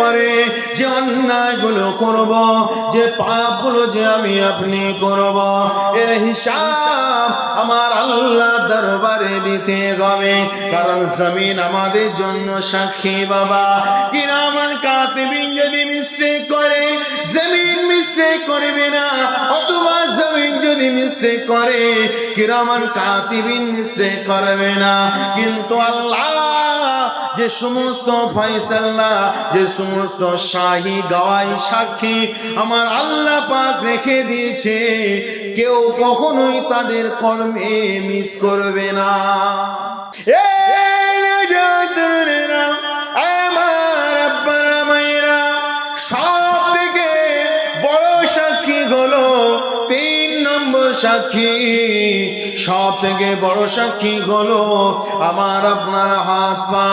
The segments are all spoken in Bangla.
পরে যে অন্যায়গুলো করব, যে পাপগুলো যে আমি আপনি করব, এর হিসাব আমার আল্লাহ দরবারে দিতে হবে। কারণ জমিন আমাদের জন্য সাক্ষী বাবা। কিরামান কাতিবিন যদি মিস্টেক করে, জমিন মিস্টেক করবে না, অথবা জমিন যদি মিস্টেক করে, কিরামান কাতিবিন মিস্টেক করবে না। কিন্তু আল্লাহ যে সমস্ত ফয়সাল্লা যে সমস্ত শাহী গাওয়াই সাক্ষী আমার আল্লাহ পাক রেখে দিয়েছে, কেউ কখনোই তাদের কর্মে মিস করবে না। আমার আব্বারা মায়েরা, সব থেকে বড় সাক্ষী হলো তিন নম্বর সাক্ষী। সব থেকে বড় সাক্ষী হলো আমার আপনার হাত পা,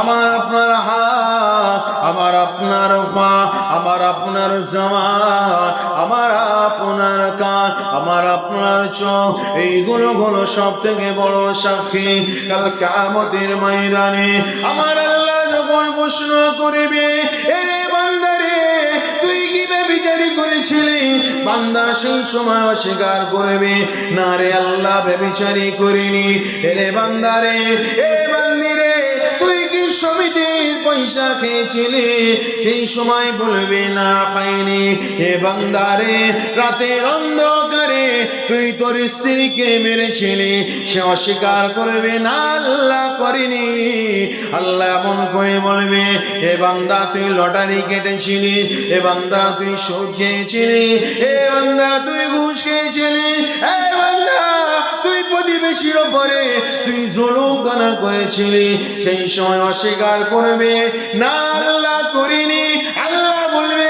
আমার আপনার হাত, আমার আপনার পা, আমার আপনার জামান আমার আপনার কান, আমার আপনার চোখ। এইগুলো হলো সব থেকে বড় সাক্ষী। কাল কামতের ময়দানে আমার আল্লাহ যখন প্রশ্ন করিবে, এরে বান্দারে, তুই কি বিচারি করেছিলি? বান্দা সেই সময় অস্বীকার করবে, না রে আল্লাহ বেবিচারি করিনি। এরে বান্দারে এরে বান্দিরে, তুই কি সমিতির পয়সা খেয়েছিলি? সেই সময় বলবে, না, খাইনি। হে বান্দারে, রাতের অন্ধকারে তুই তোর স্ত্রীকে মেরেছিলি। সে অস্বীকার করবে, না, আল্লাহ করিনি। আল্লাহ এমন করে বলবে, এ বান্দা, তুই লটারি কেটেছিলি, এ বান্দা, তুই সুদ খেয়েছিলি, এ বান্দা, তুই ঘুষ খেয়েছিলি প্রতিবেশীর ওপরে তুই জলুকানা করেছিলি, সেই সময় অস্বীকার করবে। না, আল্লাহ করিনি। আল্লাহ বলবে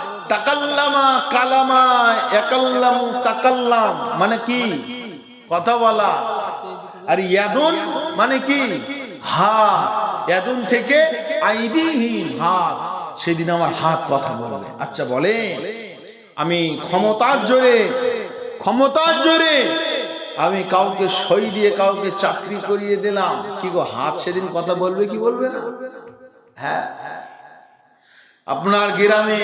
তাকাল্লামা কালামা একাল্লাম তাকাল্লাম মানে কি? কথা বলা। আর ইয়াদুন মানে কি? হাত ইয়াদুন থেকে আইদিহীন হাত সেদিন আমার হাত কথা বলবে আচ্ছা বলে। আমি ক্ষমতার জোরে ক্ষমতার জোরে আমি কাউকে সই দিয়ে কাউকে চাকরি করিয়ে দিলাম। কি গো, হাত সেদিন কথা বলবে কি বলবে না? হ্যাঁ। আপনার গ্রামে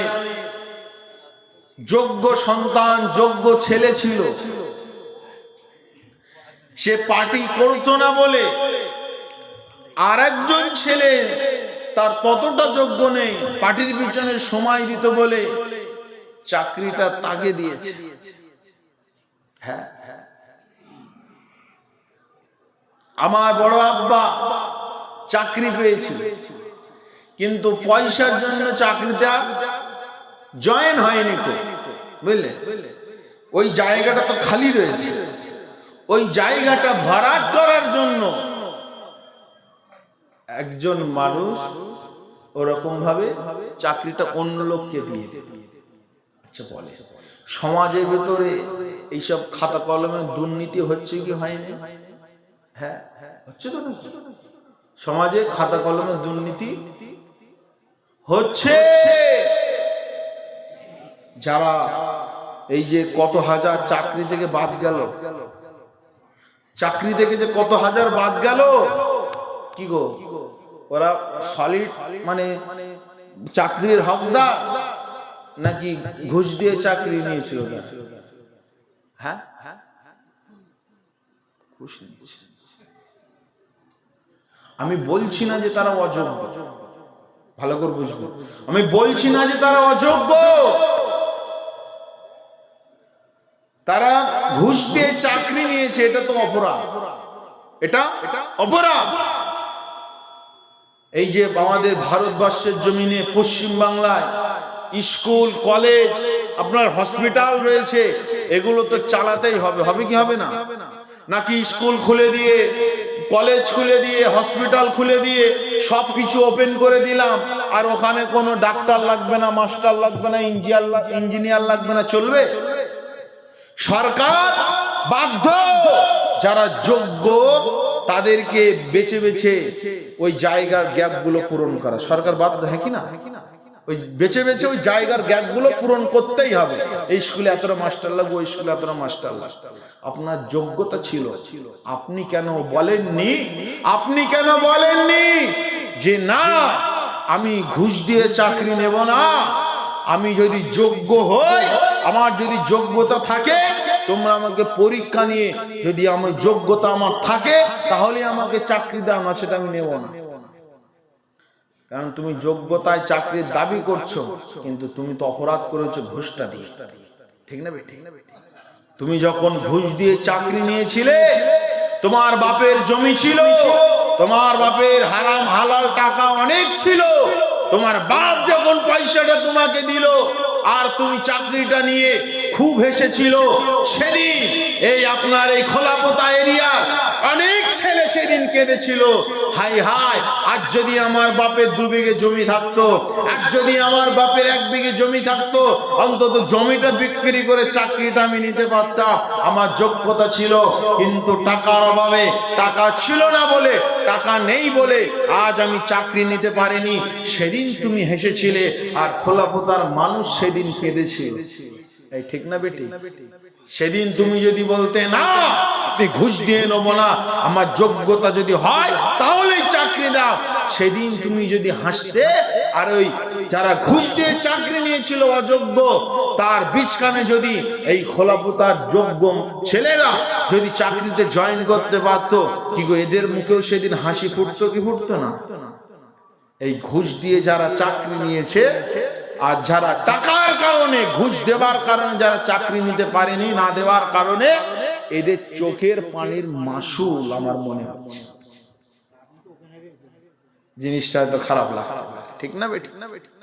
যোগ্য সন্তান, যোগ্য ছেলে ছিল। সে পার্টি করতো না বলে আর একজন ছেলে তার কতটা যোগ্য নেই, পার্টির পিছনে সময় দিত বলে চাকরিটা তাকে দিয়েছে। হ্যাঁ আমার বড় আব্বা চাকরি পেয়েছিল, কিন্তু পয়সার জন্য চাকরি আর জয়েন হয়নি বুঝলে? ওই জায়গাটা তো খালি রয়েছে। ওই জায়গাটা ভরাট করার জন্য একজন মানুষ ওরকম ভাবে চাকরিটা অন্য লোককে দিয়ে আচ্ছা বলে, সমাজের ভেতরে এইসব খাতা কলমে দুর্নীতি হচ্ছে কি হয়নি? হ্যাঁ হচ্ছে তো সমাজে খাতা কলমে দুর্নীতি হচ্ছে। যারা এই যে কত হাজার চাকরি থেকে বাদ গেল। চাকরি থেকে যে কত হাজার বাদ গেল, কি গো? ওরা সলিড মানে চাকরির হকদার নাকি ঘুষ দিয়ে চাকরি নিয়েছিল? হ্যাঁ? আমি বলছি না যে তারা অযোগ্য। ভালো করে বুঝব। আমি বলছি না যে তারা অযোগ্য। তারা ঘুষ দিয়ে চাকরি নিয়েছে, এটা তো অপরাধ। এটা অপরাধ। এই যে আমাদের ভারতবর্ষের জমিনে পশ্চিম বাংলায় স্কুল, কলেজ, আপনার হসপিটাল রয়েছে, এগুলো তো চালাতেই হবে। হবে কি হবে না? নাকি স্কুল খুলে দিয়ে, কলেজ খুলে দিয়ে, হসপিটাল খুলে দিয়ে সব কিছু ওপেন করে দিলাম, আর ওখানে কোনো ডাক্তার লাগবে না, মাস্টার লাগবে না ইঞ্জিনিয়ার ইঞ্জিনিয়ার লাগবে না, চলবে? সরকার বাধ্য। যারা যোগ্য, তাদেরকে বেছে বেছে ওই জায়গার গ্যাপগুলো পূরণ করা। সরকার বাধ্য হ্যাঁ কি না? ওই বেছে বেছে ওই জায়গার গ্যাপগুলো পূরণ করতেই হবে। এই স্কুলে এতটা মাস্টার লাগবে, ওই স্কুলে এতটা মাস্টার লাগবে। আপনার যোগ্যতা ছিল। আপনি কেন বলেননি? আপনি কেন বলেননি? যে না, আমি ঘুষ দিয়ে চাকরি নেব না। আমি যদি যোগ্য হই, আমার যদি যোগ্যতা থাকে, তোমরা আমাকে পরীক্ষা নিয়ে যদি আমার যোগ্যতা আমার থাকে, তাহলে আমাকে চাকরি দাও, না সেটা আমি নেব না। কারণ তুমি যোগ্যতায় চাকরির দাবি করছ, কিন্তু তুমি তো অপরাধ করেছ ঘুষটা দিয়ে। ঠিক না ঠিক না তুমি যখন ঘুষ দিয়ে চাকরি নিয়েছিলে, তোমার বাপের জমি ছিল, তোমার বাপের হারাম হালাল টাকা অনেক ছিল তোমার বাপ যখন পয়সাটা তোমাকে দিল আর তুমি চাকরিটা নিয়ে খুব হেসেছিল। সেদিন এই আপনার এই খোলাপোতা এরিয়ার অনেক ছেলে সেদিন কেঁদেছিল। হাই হাই, আজ যদি আমার বাপের দু বিঘে জমি থাকতো, আজ যদি আমার বাপের এক বিঘে জমি থাকতো, অন্তত জমিটা বিক্রি করে চাকরিটা আমি নিতে পারতাম। আমার যোগ্যতা ছিল, কিন্তু টাকার অভাবে টাকা ছিল না বলে, টাকা নেই বলে আজ আমি চাকরি নিতে পারিনি। সেদিন তুমি হেসেছিলে, আর খোলাপোতার মানুষ সেদিন কেঁদেছিল। ঠিক না বেটি? সেদিন তুমি যদি বলতে না আমি ঘুষ দিয়ে নেব না আমার যোগ্যতা যদি হয় তাহলেই চাকরি দাও। সেদিন তুমি যদি হাসতে আর ওই যারা ঘুষ দিয়ে চাকরি নিয়েছিল অযোগ্য তার বীজখানে যদি এই খোলাপুতার যোগ্য ছেলেরা যদি চাকরিতে জয়েন করতে পারতো কি গো এদের মুখেও সেদিন হাসি ফুটতো কি ফুটতো না? এই ঘুষ দিয়ে যারা চাকরি নিয়েছে আর যারা টাকার কারণে, ঘুষ দেবার কারণে, যারা চাকরি নিতে পারেনি, না দেওয়ার কারণে, এদের চোখের পানির মাসুল আমার মনে হচ্ছে। জিনিসটা তো খারাপ লাগে ঠিক না বে ঠিক না বে ঠিক